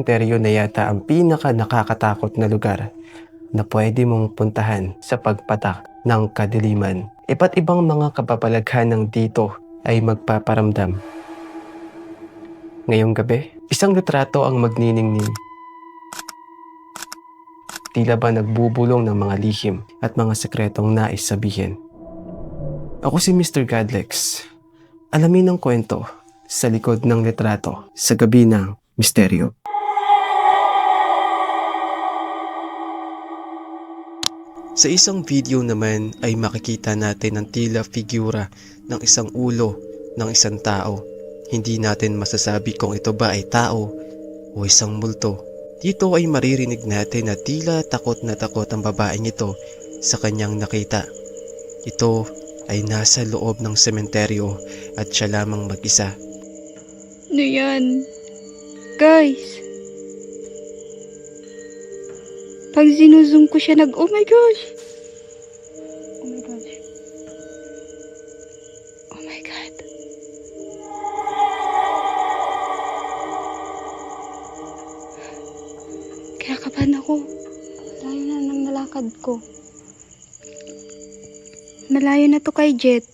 Cemetery na yata ang pinaka nakakatakot na lugar na pwede mong puntahan sa pagpatak ng kadiliman. Iba't ibang mga kapapalaghan ng dito ay magpaparamdam. Ngayong gabi, isang litrato ang magniningning. Tila ba nagbubulong ng mga lihim at mga sekretong nais sabihin. Ako si Mr. Godlex. Alamin ang kwento sa likod ng litrato sa gabi ng misteryo. Sa isang video naman ay makikita natin ang tila figura ng isang ulo ng isang tao. Hindi natin masasabi kung ito ba ay tao o isang multo. Dito ay maririnig natin na tila takot na takot ang babaeng ito sa kanyang nakita. Ito ay nasa loob ng sementeryo at siya lamang mag-isa. Ano yan? Guys. Pag zinuzoom ko siya, nag, oh my gosh! Oh my gosh. Oh my God. Kaya kapan ako. Layo na ng nalakad ko. Malayo na to kay Jet.